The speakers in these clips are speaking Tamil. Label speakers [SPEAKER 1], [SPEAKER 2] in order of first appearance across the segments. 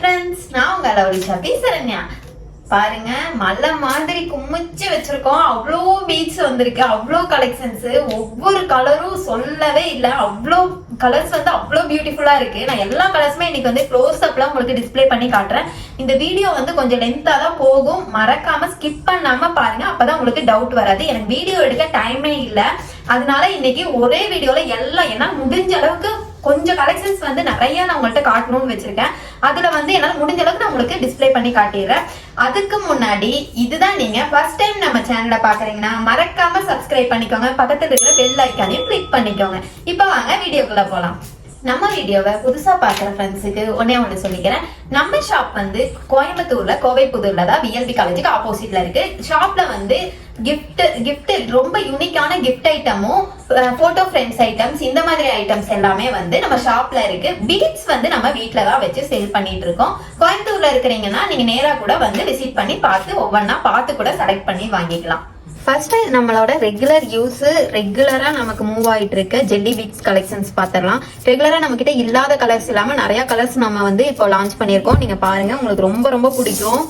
[SPEAKER 1] ஃப்ரெண்ட்ஸ் நான் உங்கள் லவ்லிஷா ஷாப்பி பாருங்க மலை மாதிரி குமிச்சு வச்சிருக்கோம். அவ்வளோ பீட்ஸ் வந்திருக்கு அவ்வளோ கலெக்ஷன்ஸ் ஒவ்வொரு கலரும் சொல்லவே இல்லை. அவ்வளோ கலர்ஸ் வந்து அவ்வளோ பியூட்டிஃபுல்லாக இருக்குது நான் எல்லா கலர்ஸுமே இன்னைக்கு வந்து க்ளோஸ் அப்லாம் உங்களுக்கு டிஸ்ப்ளே பண்ணி காட்டுறேன். இந்த வீடியோ வந்து கொஞ்சம் லென்த்தாக தான் போகும். மறக்காமல் ஸ்கிப் பண்ணாமல் பாருங்கள் அப்போ தான் உங்களுக்கு டவுட் வராது. எனக்கு வீடியோ எடுக்க டைமே இல்லை. அதனால இன்னைக்கு ஒரே வீடியோவில் எல்லாம் ஏன்னா முடிஞ்ச அளவுக்கு கொஞ்சம் கலெக்ஷன்ஸ் வந்து நிறைய நான் உங்கள்கிட்ட காட்டணும்னு வச்சுருக்கேன். அதுல வந்து என்னால் முடிஞ்ச அளவுக்கு நான் உங்களுக்கு டிஸ்ப்ளே பண்ணி காட்டிடுறேன். அதுக்கு முன்னாடி இதுதான் நீங்க ஃபர்ஸ்ட் டைம் நம்ம சேனலை பாக்குறீங்கன்னா மறக்காம சப்ஸ்கிரைப் பண்ணிக்கோங்க. பக்கத்துல இருக்கிற பெல் ஐக்கானையும் கிளிக் பண்ணிக்கோங்க. இப்போ வாங்க வீடியோக்குள்ள போலாம். நம்ம வீடியோவை புதுசா பாக்குற ஃப்ரெண்ட்ஸுக்கு ஒன்னே ஒன்று சொல்லிக்கிறேன். நம்ம ஷாப் வந்து கோயம்புத்தூர்ல கோவை புதூர்ல தான் விஎல்பி காலேஜுக்கு ஆப்போசிட்ல இருக்கு. ஷாப்ல வந்து கிஃப்ட் கிஃப்ட் ரொம்ப யூனிக்கான கிஃப்ட் ஐட்டமும் போட்டோ ஃப்ரேம்ஸ் ஐட்டம்ஸ் இந்த மாதிரி ஐட்டம்ஸ் எல்லாமே வந்து நம்ம ஷாப்ல இருக்கு. பீட்ஸ் வந்து நம்ம வீட்டில் தான் வச்சு சேல் பண்ணிட்டு இருக்கோம். கோயம்புத்தூர்ல இருக்கிறீங்கன்னா நீங்க நேரா கூட வந்து விசிட் பண்ணி பார்த்து ஒவ்வொன்றா பார்த்து கூட செலக்ட் பண்ணி வாங்கிக்கலாம். ஃபர்ஸ்ட் நம்மளோட ரெகுலர் யூஸ் ரெகுலரா நமக்கு மூவ் ஆயிட்டு இருக்க. ஜெல்லி பீட்ஸ் கலெக்ஷன்ஸ் பார்த்துடலாம் ரெகுலரா நம்ம கிட்ட இல்லாத கலர்ஸ் இல்லாம நிறைய கலர்ஸ் நம்ம வந்து இப்போ லான்ச் பண்ணியிருக்கோம். நீங்க பாருங்க உங்களுக்கு ரொம்ப ரொம்ப பிடிக்கும்.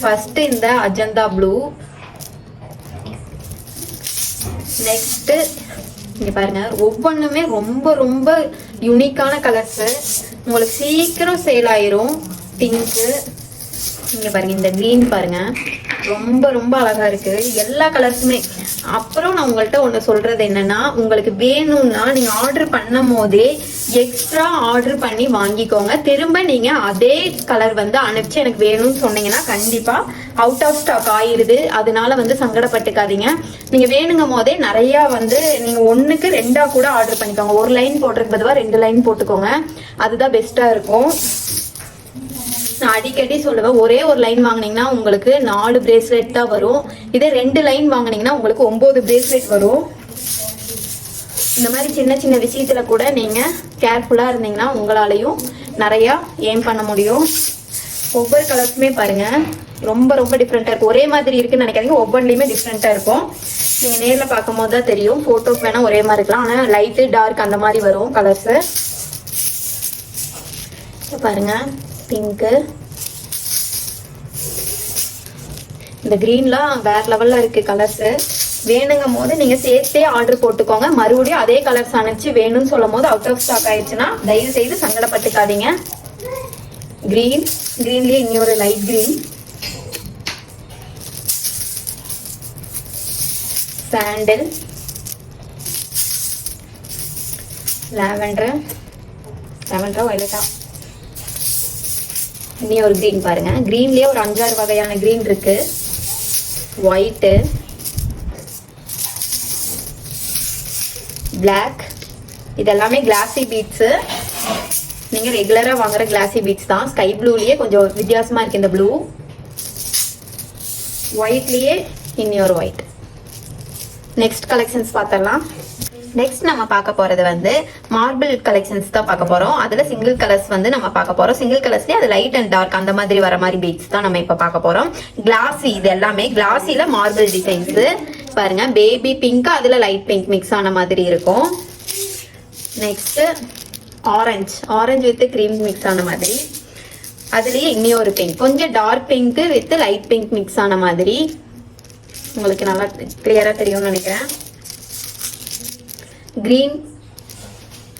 [SPEAKER 1] ஃபர்ஸ்ட் இந்த அஜந்தா ப்ளூ நெக்ஸ்ட்டு இங்கே பாருங்கள் ஒவ்வொன்றுமே ரொம்ப ரொம்ப யூனிக்கான கலர்ஸு உங்களுக்கு சீக்கிரம் சேல் ஆயிரும். பிங்க்கு இங்கே பாருங்க. இந்த க்ரீன் பாருங்க. ரொம்ப ரொம்ப அழகா இருக்கு. எல்லா கலர்ஸுமே அப்புறம் நான் உங்கள்கிட்ட ஒன்று சொல்றது என்னன்னா உங்களுக்கு வேணும்னா நீங்கள் ஆர்டர் பண்ணும் போதே எக்ஸ்ட்ரா ஆர்டர் பண்ணி வாங்கிக்கோங்க. திரும்ப நீங்க அதே கலர் வந்து அனுப்பிச்சு எனக்கு வேணும்னு சொன்னீங்கன்னா கண்டிப்பா அவுட் ஆஃப் ஸ்டாக் ஆயிருது. அதனால வந்து சங்கடப்பட்டுக்காதீங்க. நீங்க வேணுங்கும் போதே நிறைய வந்து நீங்க ஒண்ணுக்கு ரெண்டா கூட ஆர்டர் பண்ணிக்கோங்க. ஒரு லைன் போடுறதுக்கு பதிலா ரெண்டு லைன் போட்டுக்கோங்க. அதுதான் பெஸ்டா இருக்கும். நான் அடிக்கடி சொல்லுவேன் ஒரே ஒரு லைன் வாங்குனீங்கன்னா உங்களுக்கு நாலு பிரேஸ்லெட் தான் வரும். இதே ரெண்டு லைன் வாங்கினீங்கன்னா உங்களுக்கு ஒன்பது பிரேஸ்லெட் வரும். இந்த மாதிரி சின்ன சின்ன விஷயத்துல கூட நீங்க கேர்ஃபுல்லா இருந்தீங்கன்னா உங்களாலையும் நிறைய ஏம் பண்ண முடியும். ஒவ்வொரு கலர்ஸுமே பாருங்க. ரொம்ப ரொம்ப டிஃப்ரெண்ட்டாக இருக்கும். ஒரே மாதிரி இருக்குன்னு நினைக்காதீங்க. ஒவ்வொன்றிலையுமே டிஃப்ரெண்ட்டாக இருக்கும். நீங்கள் நேரில் பார்க்கும் போது தான் தெரியும். ஃபோட்டோஸ் வேணால் ஒரே மாதிரி இருக்கலாம். ஆனால் லைட்டு டார்க் அந்த மாதிரி வரும் கலர்ஸு பாருங்க. பிங்க்கு இந்த க்ரீன்லாம் வேற லெவலில் இருக்குது கலர்ஸு வேணுங்கும் போது நீங்க சேர்த்தே ஆர்டர் போட்டுக்கோங்க. மறுபடியும் அதே கலர்ஸ் அனுப்பிச்சு வேணும்னு சொல்லும் போது அவுட் ஆஃப் ஸ்டாக் ஆயிடுச்சுன்னா தயவு செய்து சங்கடப்பட்டுக்காதீங்க. கிரீன் கிரீன்லயே இன்னொரு லைட் கிரீன் சாண்டில் லாவெண்டர் லாவெண்டரா வயலட்டா இனி ஒரு க்ரீன் பாருங்க. கிரீன்லயே ஒரு அஞ்சாறு வகையான க்ரீன் இருக்கு. ஒயிட்டு பிளாக் இதெல்லாமே கிளாசி பீட்ஸு நீங்கள் ரெகுலராக வாங்குற கிளாசி பீட்ஸ் தான். ஸ்கை ப்ளூலேயே கொஞ்சம் வித்தியாசமாக இருக்கு இந்த ப்ளூ ஒயிட்லேயே இன்னி ஒயிட் நெக்ஸ்ட் கலெக்ஷன்ஸ் பார்த்தரலாம் நெக்ஸ்ட் நம்ம பார்க்க போகிறது வந்து மார்பிள் கலெக்ஷன்ஸ் தான் பார்க்க போகிறோம் அதில் சிங்கிள் கலர்ஸ் வந்து நம்ம பார்க்க போகிறோம் சிங்கிள் கலர்ஸ்லேயே அது லைட் அண்ட் டார்க் அந்த மாதிரி வர மாதிரி பீட்ஸ் தான் நம்ம இப்போ பார்க்க போகிறோம் கிளாசி இது எல்லாமே கிளாசில மார்பிள் டிசைன்ஸு பாருங்க. பேபி பிங்க் அதுல லைட் பிங்க் மிக்ஸ் ஆன மாதிரி இருக்கும். Next orange orange with cream mix ஆன மாதிரி. அதுலயே ஒரு பிங்க் கொஞ்சம் dark pink with light pink mix ஆன மாதிரி. உங்களுக்கு நல்லா கிளியரா தெரியும்னு நினைக்கிறேன். கிரீன்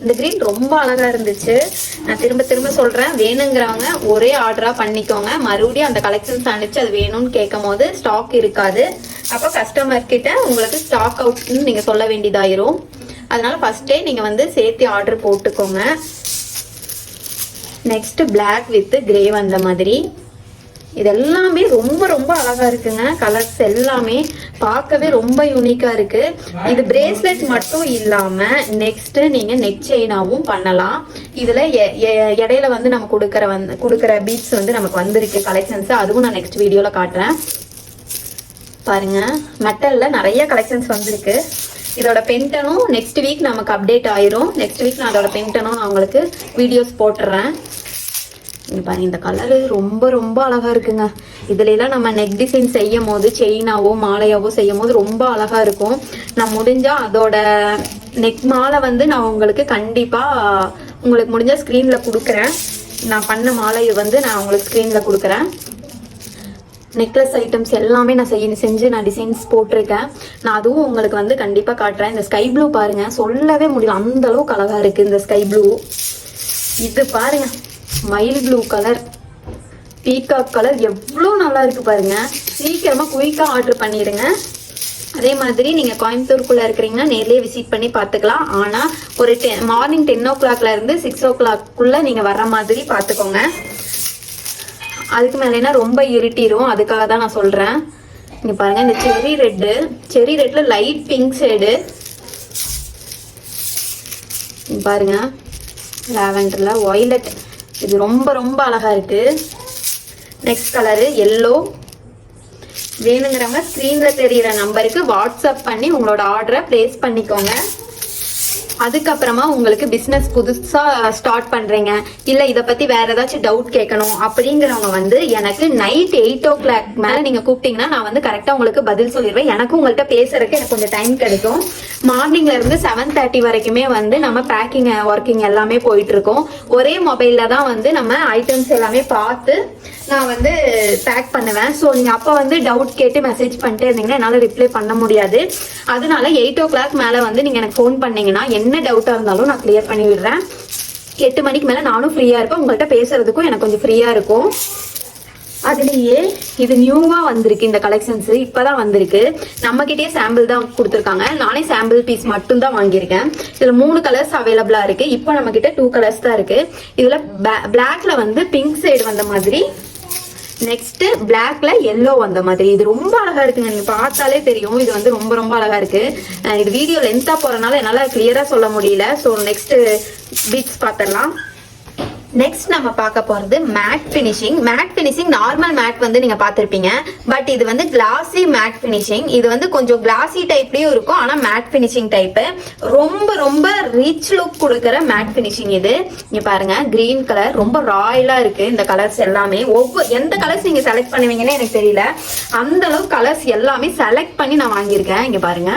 [SPEAKER 1] இந்த கிரீன் ரொம்ப அழகா இருந்துச்சு. நான் திரும்ப திரும்ப சொல்றேன். வேணுங்கிறவங்க ஒரே ஆர்டரா பண்ணிக்கோங்க. மறுபடியும் அந்த கலெக்ஷன்ஸ் அனுப்பிச்சு அது வேணும்னு கேட்கும் போது ஸ்டாக் இருக்காது. அப்போ கஸ்டமர் கிட்ட உங்களுக்கு ஸ்டாக் அவுட்னு நீங்க சொல்ல வேண்டியதாயிரும். அதனால ஃபர்ஸ்டே நீங்க வந்து சேர்த்து ஆர்டர் போட்டுக்கோங்க. நெக்ஸ்ட் பிளாக் வித் கிரே வந்த மாதிரி. இது எல்லாமே ரொம்ப ரொம்ப அழகா இருக்குங்க. கலர்ஸ் எல்லாமே பார்க்கவே ரொம்ப யூனிக்கா இருக்கு. இது பிரேஸ்லெட் மட்டும் இல்லாம நெக்ஸ்ட் நீங்க நெக் செயினாவும் பண்ணலாம். இதுல எ- எ- இடையில வந்து நம்ம கொடுக்கற வந்து கொடுக்கற பீட்ஸ் வந்து நமக்கு வந்திருக்கு கலெக்ஷன்ஸ் அதுவும் நான் நெக்ஸ்ட் வீடியோல காட்டுறேன். பாருங்க மெட்டல்ல நிறைய கலெக்ஷன்ஸ் வந்திருக்கு. இதோட பென்டனும் நெக்ஸ்ட் வீக் நமக்கு அப்டேட் ஆயிரும். நெக்ஸ்ட் வீக் நான் அதோட பென்டனும் நான் உங்களுக்கு வீடியோஸ் போட்டுறேன். பாருங்க இந்த கலரு ரொம்ப ரொம்ப அழகா இருக்குங்க. இதுல எல்லாம் நம்ம நெக் டிசைன் செய்யும் போது செயினாவோ மாலையாவோ செய்யும் போது ரொம்ப அழகா இருக்கும். நான் முடிஞ்சா அதோட நெக் மாலை வந்து நான் உங்களுக்கு கண்டிப்பா உங்களுக்கு முடிஞ்சா ஸ்க்ரீன்ல கொடுக்குறேன். நான் பண்ண மாலை வந்து நான் உங்களுக்கு ஸ்க்ரீனில் கொடுக்குறேன். நெக்லஸ் ஐட்டம்ஸ் எல்லாமே நான் செய்ய செஞ்சு நான் டிசைன்ஸ் போட்டிருக்கேன். நான் அதுவும் உங்களுக்கு வந்து கண்டிப்பாக காட்டுறேன். இந்த ஸ்கை ப்ளூ பாருங்க. சொல்லவே முடியல. அந்த அளவுக்கு இருக்குது இருக்கு இந்த ஸ்கை ப்ளூ இது பாருங்க. மயில் ப்ளூ கலர் பீகாக் கலர் எவ்வளோ நல்லா இருக்கு பாருங்க. சீக்கிரமாக குயிக்காக ஆர்டர் பண்ணிடுங்க அதே மாதிரி நீங்கள் கோயம்புத்தூருக்குள்ளே இருக்கிறீங்கன்னா நேர்லயே விசிட் பண்ணி பார்த்துக்கலாம். ஆனால் ஒரு டென் மார்னிங் டென் ஓ கிளாக்லேருந்து சிக்ஸ் ஓ கிளாக்குள்ளே நீங்கள் வர்ற மாதிரி பார்த்துக்கோங்க. அதுக்கு மேலேனா ரொம்ப இருட்டிரும் அதுக்காக தான் நான் சொல்கிறேன் இங்கே பாருங்கள் இந்த செரி ரெட்டு செரி ரெட்டில் லைட் பிங்க் ஷேடு பாருங்க லாவெண்டரில் ஒய்லட் இது ரொம்ப ரொம்ப அழகாக இருக்குது நெக்ஸ்ட் கலரு எல்லோ வேணுங்கிறவங்க ஸ்க்ரீனில் தெரிகிற நம்பருக்கு வாட்ஸ்அப் பண்ணி உங்களோட ஆர்டரை ப்ளேஸ் பண்ணிக்கோங்க. அதுக்கப்புறமா உங்களுக்கு பிஸ்னஸ் புதுசா ஸ்டார்ட் பண்றீங்க. இல்ல இத பத்தி வேற ஏதாச்சும் டவுட் கேட்கணும் அப்படிங்கிறவங்க வந்து எனக்கு நைட் எயிட் ஓ கிளாக் மேல நீங்க கூப்பிட்டீங்கன்னா நான் வந்து கரெக்டா உங்களுக்கு பதில் சொல்லிடுவேன். எனக்கும் உங்கள்கிட்ட பேசுறதுக்கு எனக்கு கொஞ்சம் டைம் கிடைக்கும். மார்னிங்ல இருந்து செவன் தேர்ட்டி வரைக்குமே வந்து நம்ம பேக்கிங் ஒர்க்கிங் எல்லாமே போயிட்டு இருக்கோம். ஒரே மொபைல்ல தான் வந்து நம்ம ஐட்டம்ஸ் எல்லாமே பார்த்து நான் வந்து பேக் பண்ணுவேன். ஸோ நீங்கள் அப்போ வந்து டவுட் கேட்டு மெசேஜ் பண்ணிட்டே இருந்தீங்கன்னா என்னால் ரிப்ளை பண்ண முடியாது. அதனால எயிட் ஓ கிளாக் மேலே வந்து நீங்கள் எனக்கு ஃபோன் பண்ணீங்கன்னா என்ன டவுட்டாக இருந்தாலும் நான் கிளியர் பண்ணி விடுறேன். எட்டு மணிக்கு மேலே நானும் ஃப்ரீயாக இருப்பேன். உங்கள்கிட்ட பேசுறதுக்கும் எனக்கு கொஞ்சம் ஃப்ரீயாக இருக்கும். அதுலேயே இது நியூவாக வந்திருக்கு இந்த கலெக்ஷன்ஸ் இப்பதான் வந்திருக்கு. நம்மக்கிட்டே சாம்பிள் தான் கொடுத்துருக்காங்க. நானே சாம்பிள் பீஸ் மட்டும் தான் வாங்கியிருக்கேன். இதில் மூணு கலர்ஸ் அவைலபிளாக இருக்குது இப்போ நம்மக்கிட்ட டூ கலர்ஸ் தான் இருக்குது இதில் பிளாக்ல வந்து பிங்க் சைடு வந்த மாதிரி நெக்ஸ்ட் பிளாக்ல எல்லோ வந்த மாதிரி. இது ரொம்ப அழகா இருக்குங்க. நீங்க பார்த்தாலே தெரியும். இது வந்து ரொம்ப ரொம்ப அழகா இருக்கு. இது வீடியோ லென்த்தா போறதுனால என்னால கிளியரா சொல்ல முடியல. ஸோ நெக்ஸ்ட் பீட்ஸ் பார்த்துடலாம். நெக்ஸ்ட் நம்ம பார்க்க போறது matte finishing matte finishing normal matte வந்து நீங்க பார்த்துருப்பீங்க. பட் இது வந்து கிளாசி மேட் ஃபினிஷிங் இது வந்து கொஞ்சம் கிளாசி டைப்லயும் இருக்கும். ஆனா மேட் ஃபினிஷிங் டைப் ரொம்ப ரொம்ப ரிச் லுக் கொடுக்குற மேட் ஃபினிஷிங் இது. இங்கே பாருங்க கிரீன் கலர் ரொம்ப ராயலா இருக்கு இந்த கலர்ஸ் எல்லாமே. ஒவ்வொரு எந்த கலர்ஸ் நீங்க செலக்ட் பண்ணுவீங்கன்னு எனக்கு தெரியல. அந்த அளவுக்கு கலர்ஸ் எல்லாமே செலக்ட் பண்ணி நான் வாங்கியிருக்கேன். இங்க பாருங்க.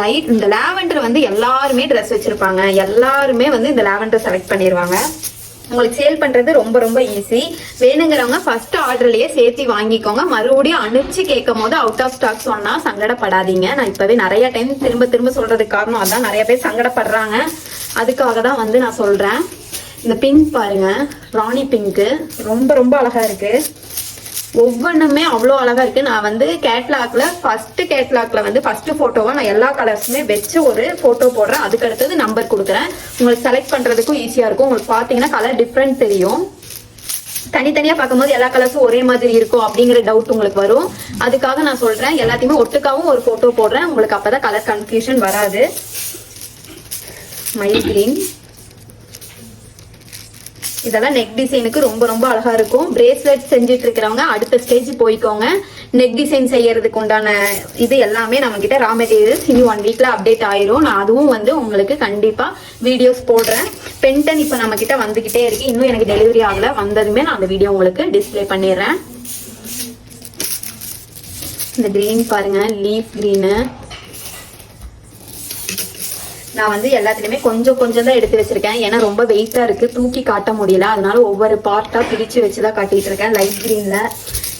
[SPEAKER 1] லைட் இந்த லாவெண்டர் வந்து எல்லாருமே ட்ரெஸ் வச்சிருப்பாங்க. எல்லாருமே வந்து இந்த லாவெண்டர் செலக்ட் பண்ணிடுவாங்க உங்களுக்கு சேல் பண்றது ரொம்ப ரொம்ப ஈஸி வேணுங்கிறவங்க ஃபர்ஸ்ட் ஆர்டர்லயே சேர்த்து வாங்கிக்கோங்க. மறுபடியும் அனுப்பிச்சு கேட்கும் போது அவுட் ஆஃப் ஸ்டாக் சொன்னா சங்கடப்படாதீங்க. நான் இப்பவே நிறைய டைம் திரும்ப திரும்ப சொல்றதுக்கு காரணம் அதான் நிறைய பேர் சங்கடப்படுறாங்க. அதுக்காக தான் வந்து நான் சொல்றேன். இந்த பிங்க் பாருங்க. ராணி பிங்க் ரொம்ப ரொம்ப அழகா இருக்கு. ஒவ்வொன்றுமே அவ்வளோ அழகா இருக்கு. நான் வந்து கேட்லாக்ல ஃபர்ஸ்ட் கேட்லாக்ல வந்து ஃபர்ஸ்ட் போட்டோவா நான் எல்லா கலர்ஸுமே வச்சு ஒரு போட்டோ போடுறேன். அதுக்கு அடுத்தது நம்பர் கொடுக்குறேன். உங்களுக்கு செலக்ட் பண்றதுக்கும் ஈஸியா இருக்கும். உங்களுக்கு பார்த்தீங்கன்னா கலர் டிஃப்ரெண்ட் தெரியும். தனித்தனியா பார்க்கும்போது எல்லா கலர்ஸும் ஒரே மாதிரி இருக்கும் அப்படிங்கிற டவுட் உங்களுக்கு வரும். அதுக்காக நான் சொல்றேன். எல்லாத்தையுமே ஒட்டுக்காவும் ஒரு போட்டோ போடுறேன். உங்களுக்கு அப்பதான் கலர் கன்ஃபியூஷன் வராது. மயில் கிரீன் இதெல்லாம் நெக் டிசைனுக்கு ரொம்ப ரொம்ப அழகா இருக்கும். பிரேஸ்லெட் செஞ்சுட்டு இருக்கிறவங்க அடுத்த ஸ்டேஜ் போய்க்கோங்க. நெக் டிசைன் செய்யறதுக்கு உண்டான இது எல்லாமே நம்ம கிட்ட ரா மெட்டீரியல்ஸ் இனி ஒன் வீக்ல அப்டேட் ஆயிரும். நான் அதுவும் வந்து உங்களுக்கு கண்டிப்பா வீடியோஸ் போடுறேன். பென்டன் இப்போ நம்ம கிட்ட வந்துகிட்டே இருக்கு. இன்னும் எனக்கு டெலிவரி ஆகல. வந்ததுமே நான் அந்த வீடியோ உங்களுக்கு டிஸ்ப்ளே பண்ணிடுறேன். இந்த கிரீன் பாருங்க லீஃப் கிரீனு நான் வந்து எல்லாத்துலயுமே கொஞ்சம் கொஞ்சம் தான் எடுத்து வச்சிருக்கேன். ஏன்னா ரொம்ப வெயிட்டா இருக்கு. தூக்கி காட்ட முடியல. அதனால ஒவ்வொரு பார்ட்டா பிரிச்சு வச்சுதான் காட்டிட்டு இருக்கேன். லைட் கிரீன்ல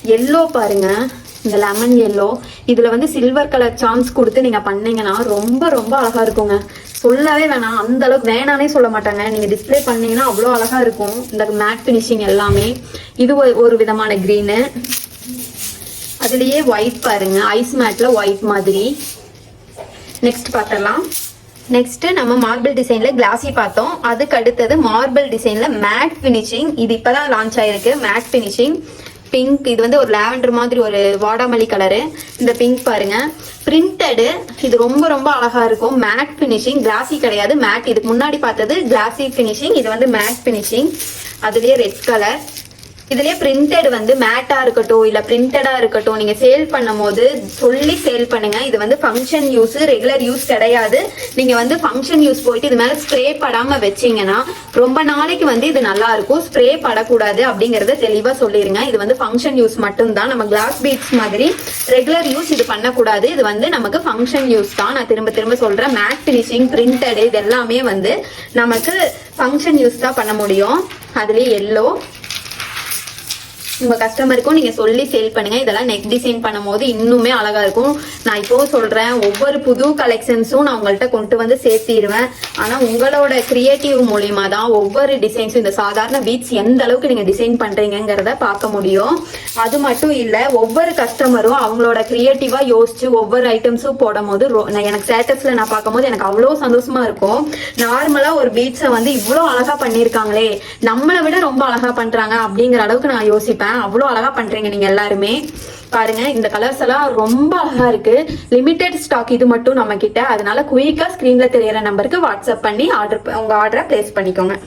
[SPEAKER 1] எல்லோ பாருங்க. இந்த லெமன் எல்லோ இதுல வந்து சில்வர் கலர் சான்ஸ் கொடுத்து நீங்க பண்ணீங்கன்னா ரொம்ப ரொம்ப அழகா இருக்குங்க. சொல்லவே வேணாம். அந்த அளவுக்கு வேணானே சொல்ல மாட்டாங்க. நீங்க டிஸ்ப்ளே பண்ணீங்கன்னா அவ்வளோ அழகா இருக்கும். இந்த மேட் ஃபினிஷிங் எல்லாமே. இது ஒரு- ஒரு விதமான கிரீனு அதுலயே ஒயிட் பாருங்க. ஐஸ் மேட்ல ஒயிட் மாதிரி. நெக்ஸ்ட் பார்த்தலாம் நெக்ஸ்ட் நம்ம மார்பிள் டிசைன்ல கிளாசி பார்த்தோம். அதுக்கு அடுத்தது மார்பிள் டிசைன்ல மேட் ஃபினிஷிங் இது இப்பதான் லான்ச் ஆயிருக்கு. மேட் ஃபினிஷிங் பிங்க் இது வந்து ஒரு லாவெண்டர் மாதிரி ஒரு வாடாமல்லி கலரு இந்த பிங்க் பாருங்க. பிரிண்டடு இது ரொம்ப ரொம்ப அழகா இருக்கும். மேட் ஃபினிஷிங் கிளாசி கிடையாது. மேட் இதுக்கு முன்னாடி பார்த்தது கிளாசி ஃபினிஷிங் இது வந்து மேட் ஃபினிஷிங் அதுலயே ரெட் கலர்
[SPEAKER 2] இதுலயே பிரிண்டட் வந்து மேட்டா இருக்கட்டும் இல்ல பிரிண்டடா இருக்கட்டும் நீங்க சேல் பண்ணும் போது சொல்லி சேல் பண்ணுங்க. இது வந்து ஃபங்க்ஷன் யூஸ் ரெகுலர் யூஸ் கிடையாது. நீங்க வந்து ஃபங்க்ஷன் யூஸ் போயிட்டு இது மேல ஸ்ப்ரே படாம வச்சீங்கன்னா ரொம்ப நாளைக்கு வந்து இது நல்லா இருக்கும். ஸ்ப்ரே படக்கூடாது அப்படிங்கறத தெளிவா சொல்லிருங்க. இது வந்து ஃபங்க்ஷன் யூஸ் மட்டும்தான். நம்ம கிளாஸ் பீட்ஸ் மாதிரி ரெகுலர் யூஸ் இது பண்ணக்கூடாது. இது வந்து நமக்கு ஃபங்க்ஷன் யூஸ் தான். நான் திரும்ப திரும்ப சொல்றேன். மேட் ஃபினிஷிங் பிரிண்டட் இது எல்லாமே வந்து நமக்கு ஃபங்க்ஷன் யூஸ் தான் பண்ண முடியும். அதுலயே எல்லோ உங்க கஸ்டமருக்கும் நீங்க சொல்லி சேல் பண்ணுங்க. இதெல்லாம் நெக் டிசைன் பண்ணும்போது இன்னுமே அழகா இருக்கும். நான் இப்போ சொல்றேன் ஒவ்வொரு புது கலெக்ஷன்ஸும் நான் உங்கள்கிட்ட கொண்டு வந்து சேர்த்திடுவேன். ஆனா உங்களோட கிரியேட்டிவ் மூலியமா தான் ஒவ்வொரு டிசைன்ஸும் இந்த சாதாரண பீட்ஸ் எந்த அளவுக்கு நீங்க டிசைன் பண்றீங்கிறத பார்க்க முடியும். அது மட்டும் இல்ல ஒவ்வொரு கஸ்டமரும் அவங்களோட கிரியேட்டிவா யோசிச்சு ஒவ்வொரு ஐட்டம்ஸும் போடும் போது நான் எனக்கு ஸ்டேட்டஸ்ல நான் பார்க்கும்போது எனக்கு அவ்வளோ சந்தோஷமா இருக்கும். நார்மலா ஒரு பீட்ஸை வந்து இவ்வளோ அழகா பண்ணியிருக்காங்களே நம்மளை விட ரொம்ப அழகா பண்றாங்க அப்படிங்கிற அளவுக்கு நான் யோசிப்பேன். அவ்வளோ அழகா பண்றீங்க நீங்க எல்லாருமே. பாருங்க இந்த கலர்ஸ் எல்லாம் ரொம்ப அழகா இருக்கு. லிமிடெட் ஸ்டாக் இது மட்டும் நம்ம கிட்ட. அதனால குயிக்கா ஸ்கிரீன்ல தெரியற நம்பருக்கு வாட்ஸ்அப் பண்ணி ஆர்டர் உங்க ஆர்டரை பிளேஸ் பண்ணிக்கோங்க.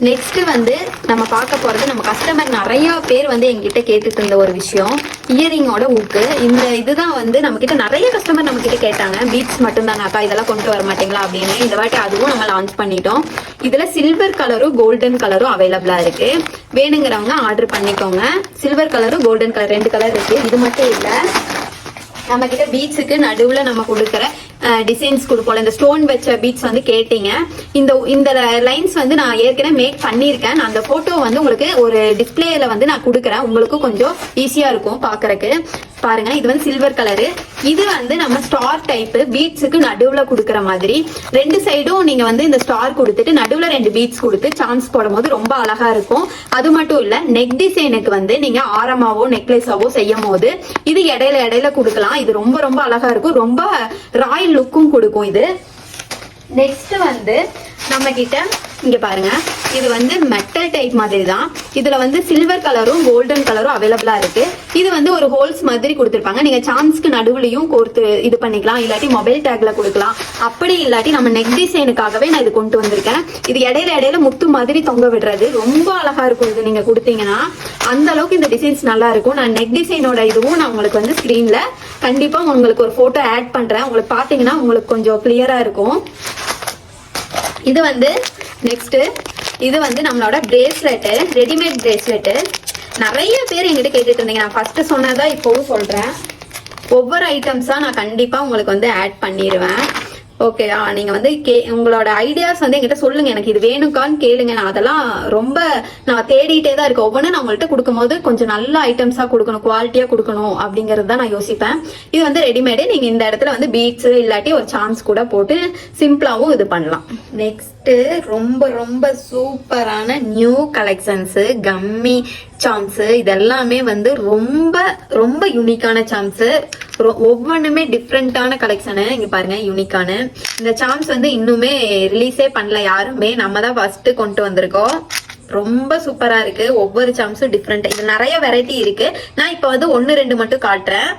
[SPEAKER 2] நெக்ஸ்ட் வந்து நம்ம பார்க்க போறது நம்ம கஸ்டமர் நிறைய பேர் வந்து எங்கிட்ட கேட்டுட்டு இருந்த ஒரு விஷயம். இயரிங்கோட ஊக்கு இந்த இதுதான் வந்து நம்ம கிட்ட நிறைய கஸ்டமர் நம்ம கிட்ட கேட்டாங்க பீட்ஸ் மட்டும்தானாக்கா இதெல்லாம் கொண்டு வர மாட்டீங்களா அப்படின்னு. இந்த வாட்டி அதுவும் நம்ம லான்ச் பண்ணிட்டோம். இதுல சில்வர் கலரும் கோல்டன் கலரும் அவைலபிளா இருக்கு. வேணுங்கிறவங்க ஆர்டர் பண்ணிக்கோங்க. சில்வர் கலரும் கோல்டன் கலர் ரெண்டு கலர் இருக்கு. இது மட்டும் இல்ல நம்ம கிட்ட பீச்சுக்கு நடுவுல நம்ம கொடுக்குற டிசைன்ஸ் கொடுப்போம் இந்த ஸ்டோன் வச்ச பீட்ஸ் வந்து கேட்டீங்க. இந்த இந்த லைன்ஸ் வந்து நான் ஏற்கனவே மேக் பண்ணியிருக்கேன். நான் அந்த போட்டோ வந்து உங்களுக்கு ஒரு டிஸ்பிளேல வந்து நான் கொடுக்குறேன். உங்களுக்கு கொஞ்சம் ஈஸியா இருக்கும் பாக்குறதுக்கு பாருங்க இது வந்து சில்வர் கலரு இது வந்து நம்ம ஸ்டார் டைப் பீட்ஸுக்கு நடுவுல கொடுக்குற மாதிரி. ரெண்டு சைடும் நீங்க வந்து இந்த ஸ்டார் கொடுத்துட்டு நடுவுல ரெண்டு பீட்ஸ் கொடுத்து சான்ஸ் போடும்போது ரொம்ப அழகா இருக்கும். அது மட்டும் இல்ல நெக் டிசைனுக்கு வந்து நீங்க ஆரமாவோ நெக்லஸாவோ செய்யும் போது இது இடையில இடையில கொடுக்கலாம். இது ரொம்ப ரொம்ப அழகா இருக்கும். ரொம்ப ராயல் லுக்கும் கொடுக்கும் இது. நெக்ஸ்ட் வந்து நம்ம கிட்ட இங்க பாருங்க இது வந்து மெட்டல் டைப் மாதிரி தான் இதுல வந்து சில்வர் கலரும் கோல்டன் கலரும் அவைலபிளா இருக்கு. இது வந்து ஒரு ஹோல்ஸ் மாதிரி கொடுத்துருப்பாங்க. நீங்க சான்ஸ்க்கு நடுவுலையும் கோர்த்து இது பண்ணிக்கலாம். இல்லாட்டி மொபைல் டேக்ல கொடுக்கலாம். அப்படி இல்லாட்டி நம்ம நெக் டிசைனுக்காகவே நான் இது கொண்டு வந்திருக்கேன். இது இடையில இடையில முத்து மாதிரி தொங்க விடுறது. ரொம்ப அழகா இருக்கும் இது நீங்க கொடுத்தீங்கன்னா. அந்த அளவுக்கு இந்த டிசைன்ஸ் நல்லா இருக்கும். நான் நெக் டிசைனோட இதுவும் நான் உங்களுக்கு வந்து ஸ்கிரீன்ல கண்டிப்பா உங்களுக்கு ஒரு போட்டோ ஆட் பண்றேன். உங்களுக்கு பாத்தீங்கன்னா உங்களுக்கு கொஞ்சம் கிளியரா இருக்கும். இது வந்து நெக்ஸ்ட் இது வந்து நம்மளோட பிரேஸ்லெட்டு ரெடிமேட் பிரேஸ்லெட்டு நிறைய பேர் எங்கிட்ட கேட்டுட்டு இருந்தீங்க. நான் ஃபர்ஸ்ட் சொன்னதா இப்போவும் சொல்றேன். ஒவ்வொரு ஐட்டம்ஸா நான் கண்டிப்பா உங்களுக்கு வந்து ஆட் பண்ணிடுவேன் ஓகேயா நீங்க வந்து கே உங்களோட ஐடியாஸ் வந்து என்கிட்ட சொல்லுங்க. எனக்கு இது வேணுக்கான்னு கேளுங்க. நான் அதெல்லாம் ரொம்ப நான் தேடிட்டே தான் இருக்கேன். ஒவ்வொன்றும் நான் உங்கள்கிட்ட கொடுக்கும்போது கொஞ்சம் நல்ல ஐட்டம்ஸா கொடுக்கணும் குவாலிட்டியா கொடுக்கணும் அப்படிங்கறது தான் நான் யோசிப்பேன். இது வந்து ரெடிமேடு நீங்க இந்த இடத்துல வந்து பீட்ஸ் இல்லாட்டி ஒரு சான்ஸ் கூட போட்டு சிம்பிளாவும் இது பண்ணலாம். நெக்ஸ்ட் ரொம்ப ரொம்ப சூப்பரான நியூ கலெக்ஷன்ஸ் கம்மி சாம்ஸ் இதெல்லாமே வந்து ரொம்ப ரொம்ப யூனிக்கான சாம்ஸ் ஒவ்வொன்றுமே டிஃப்ரெண்ட்டான கலெக்ஷனு இங்கே பாருங்க யூனிக்கான இந்த சாம்ஸ் வந்து இன்னுமே ரிலீஸே பண்ணல யாருமே. நம்ம தான் ஃபர்ஸ்ட் கொண்டு வந்திருக்கோம். ரொம்ப சூப்பரா இருக்கு. ஒவ்வொரு சாம்ஸும் டிஃப்ரெண்ட் இது நிறைய வெரைட்டி இருக்கு. நான் இப்போ வந்து ஒன்னு ரெண்டு மட்டும் காட்டுறேன்.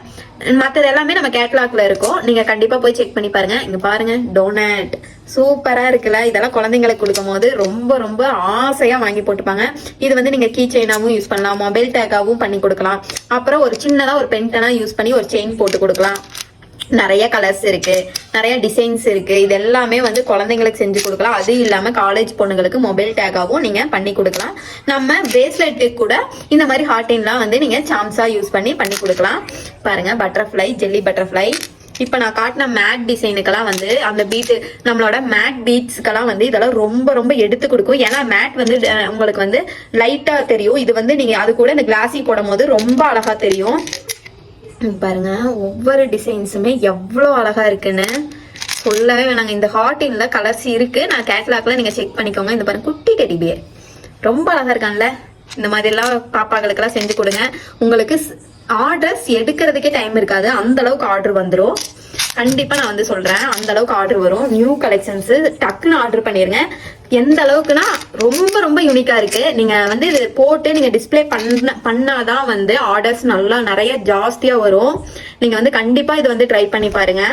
[SPEAKER 2] மற்றது எல்லாமே நம்ம கேட்லாக்ல இருக்கும். நீங்க கண்டிப்பா போய் செக் பண்ணி பாருங்க. இங்க பாருங்க டோனட் சூப்பரா இருக்குல்ல? இதெல்லாம் குழந்தைங்களுக்கு கொடுக்கும் போது ரொம்ப ரொம்ப ஆசையா வாங்கி போட்டுப்பாங்க. இது வந்து நீங்க கீ செயினாவும் யூஸ் பண்ணலாம். மொபைல் டேக்காவும் பண்ணி கொடுக்கலாம். அப்புறம் ஒரு சின்னதா ஒரு பென்டனா யூஸ் பண்ணி ஒரு செயின் போட்டு கொடுக்கலாம். நிறைய கலர்ஸ் இருக்கு. நிறைய டிசைன்ஸ் இருக்கு. இது எல்லாமே வந்து குழந்தைங்களுக்கு செஞ்சு கொடுக்கலாம். அது இல்லாம காலேஜ் பொண்ணுங்களுக்கு மொபைல் டேக்காகவும் நீங்க பண்ணி கொடுக்கலாம். நம்ம பிரேஸ்லெட்டு கூட இந்த மாதிரி ஹார்டின்லாம் வந்து நீங்க சாம்ஸா யூஸ் பண்ணி பண்ணி கொடுக்கலாம். பாருங்க பட்டர்ஃப்ளை ஜெல்லி பட்டர்ஃப்ளை இப்ப நான் காட்டின மேட் டிசைனுக்கெல்லாம் வந்து அந்த பீட் நம்மளோட மேட் பீட்ஸ்க்கெல்லாம் வந்து இதெல்லாம் ரொம்ப ரொம்ப எடுத்து கொடுக்கும். ஏன்னா மேட் வந்து உங்களுக்கு வந்து லைட்டா தெரியும். இது வந்து நீங்க அது கூட இந்த கிளாஸி போடும் போது ரொம்ப அழகா தெரியும். பாருங்கள் பாருங்க ஒவ்வொரு டிசைன்ஸுமே எவ்வளோ அழகா இருக்குன்னு சொல்லவே வேணாங்க. இந்த ஹாட்டின்ல கலர்ஸ் இருக்கு. நான் கேட்லாக்ல நீங்க செக் பண்ணிக்கோங்க. இந்த பாருங்க குட்டி டெடிபியர் ரொம்ப அழகா இருக்கான்ல. இந்த மாதிரி எல்லாம் செஞ்சு கொடுங்க. உங்களுக்கு ஆர்டர்ஸ் எடுக்கிறதுக்கே டைம் இருக்காது. அந்த அளவுக்கு ஆர்டர் வந்துடும் கண்டிப்பா நான் வந்து சொல்றேன். அந்த அளவுக்கு ஆர்டர் வரும். நியூ கலெக்ஷன்ஸ் டக்குன்னு ஆர்டர் பண்ணிருங்க. எந்த அளவுக்குன்னா ரொம்ப ரொம்ப யூனிக்கா இருக்கு. நீங்க வந்து இது போட்டு நீங்க டிஸ்பிளே பண்ண பண்ணாதான் வந்து ஆர்டர்ஸ் நல்லா நிறைய ஜாஸ்தியா வரும். நீங்க வந்து கண்டிப்பா இது வந்து ட்ரை பண்ணி பாருங்க.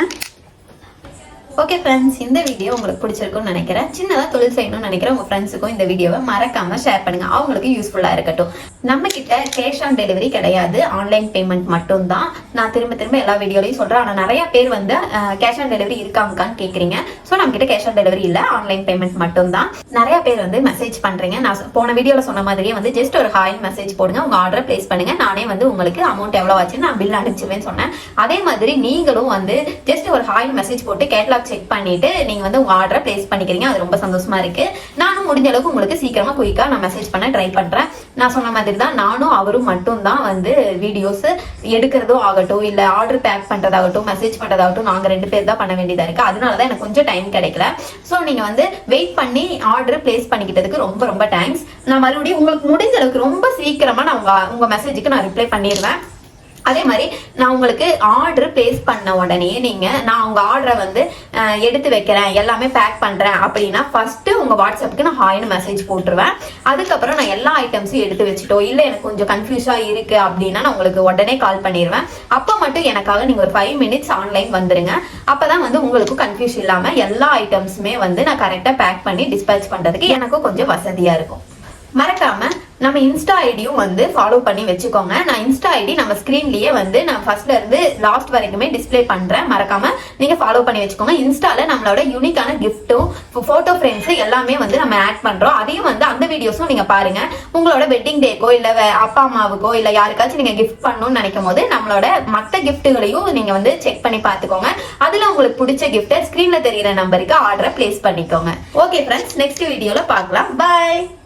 [SPEAKER 2] ஓகே ஃப்ரெண்ட்ஸ் இந்த வீடியோ உங்களுக்கு பிடிச்சிருக்கும்னு நினைக்கிறேன். சின்னதாக தொழில் செய்யணும்னு நினைக்கிறேன். உங்கள் ஃப்ரெண்ட்ஸுக்கும் இந்த வீடியோவை மறக்காம ஷேர் பண்ணுங்க. அவங்களுக்கு யூஸ்ஃபுல்லாக இருக்கட்டும். நம்ம கிட்ட கேஷ் ஆன் டெலிவரி கிடையாது. ஆன்லைன் பேமெண்ட் மட்டும்தான். நான் திரும்ப திரும்ப எல்லா வீடியோலையும் சொல்கிறேன் ஆனால் நிறைய பேர் வந்து கேஷ் ஆன் டெலிவரி இருக்காங்கன்னு கேட்குறீங்க ஸோ நம்ம கிட்ட கேஷ் ஆன் டெலிவரி இல்லை. ஆன்லைன் பேமெண்ட் மட்டும்தான். நிறைய பேர் வந்து மெசேஜ் பண்ணுறீங்க நான் போன வீடியோவில் சொன்ன மாதிரியே வந்து ஜஸ்ட் ஒரு ஹாய் மெசேஜ் போடுங்க. உங்கள் ஆர்டரை ப்ளேஸ் பண்ணுங்க. நானே வந்து உங்களுக்கு அமௌண்ட் எவ்வளோ ஆச்சுன்னு நான் பில் அனுப்பிச்சுவேன்னு சொன்னேன். அதே மாதிரி நீங்களும் வந்து ஜஸ்ட் ஒரு ஹாய் மெசேஜ் போட்டு கேட்லாக் செக் பண்ணிட்டு நீங்க வந்து உங்க ஆர்டரை பிளேஸ் பண்ணிக்கிறீங்க. அது ரொம்ப சந்தோஷமா இருக்கு. நானும் முடிஞ்ச அளவுக்கு உங்களுக்கு சீக்கிரமா குயிக்கா நான் மெசேஜ் பண்ண ட்ரை பண்றேன். நான் சொன்ன மாதிரி தான் நானும் அவரும் மட்டும் தான் வந்து வீடியோஸ் எடுக்கிறதோ ஆகட்டும் இல்ல ஆர்டர் பேக் பண்றதாகட்டும் மெசேஜ் பண்றதாகட்டும் நாங்க ரெண்டு பேர் தான் பண்ண வேண்டியதா இருக்கு. அதனால தான் எனக்கு கொஞ்சம் டைம் கிடைக்கல. ஸோ நீங்க வந்து வெயிட் பண்ணி ஆர்டர் பிளேஸ் பண்ணிக்கிட்டதுக்கு ரொம்ப ரொம்ப தேங்க்ஸ் நான் மறுபடியும் உங்களுக்கு முடிஞ்ச அளவுக்கு ரொம்ப சீக்கிரமா நான் உங்க உங்க மெசேஜுக்கு நான் ரிப்ளை பண்ணிடுவேன். அதே மாதிரி நான் உங்களுக்கு ஆர்டர் பிளேஸ் பண்ண உடனே நீங்க நான் உங்க ஆர்டரை வந்து எடுத்து வைக்கிறேன் எல்லாமே பேக் பண்றேன் அப்படின்னா ஃபர்ஸ்ட் உங்க வாட்ஸ்அப்புக்கு நான் ஹாய்னு மெசேஜ் போட்டுருவேன். அதுக்கப்புறம் நான் எல்லா ஐட்டம்ஸும் எடுத்து வச்சுட்டோ இல்ல எனக்கு கொஞ்சம் கன்ஃபியூஸா இருக்கு அப்படின்னா நான் உங்களுக்கு உடனே கால் பண்ணிடுவேன் அப்போ மட்டும் எனக்காக நீங்க ஒரு ஃபைவ் மினிட்ஸ் ஆன்லைன் வந்துருங்க. அப்பதான் வந்து உங்களுக்கு கன்ஃபியூஸ் இல்லாம எல்லா ஐட்டம்ஸுமே வந்து நான் கரெக்டா பேக் பண்ணி டிஸ்பேச் பண்றதுக்கு எனக்கும் கொஞ்சம் வசதியா இருக்கும். மறக்காம நம்ம இன்ஸ்டா ஐடியும் வந்து ஃபாலோ பண்ணி வச்சுக்கோங்க. நான் இன்ஸ்டா ஐடி நம்ம ஸ்க்ரீன்லயே வந்து நான் ஃபர்ஸ்ட்ல இருந்து லாஸ்ட் வரைக்குமே டிஸ்ப்ளே பண்றேன். மறக்காம நீங்க ஃபாலோ பண்ணி வச்சுக்கோங்க. இன்ஸ்டால நம்மளோட யூனிக்கான கிஃப்ட்டும் போட்டோ ஃப்ரேம்ஸ் எல்லாமே வந்து நம்ம ஆட் பண்றோம். அதையும் வந்து அந்த வீடியோஸும் நீங்க பாருங்க. உங்களோட வெட்டிங் டேக்கோ இல்ல வே- அப்பா அம்மாவுக்கோ இல்ல யாருக்காச்சும் நீங்க கிஃப்ட் பண்ணணும்னு நினைக்கும் போது நம்மளோட மத்த கிஃப்ட்டுகளையும் நீங்க வந்து செக் பண்ணி பார்த்துக்கோங்க. அதுல உங்களுக்கு பிடிச்ச கிஃப்ட்டை ஸ்க்ரீனில் தெரியிற நம்பருக்கு ஆர்டரை பிளேஸ் பண்ணிக்கோங்க. ஓகே ஃப்ரெண்ட்ஸ் நெக்ஸ்ட் வீடியோல பார்க்கலாம். பை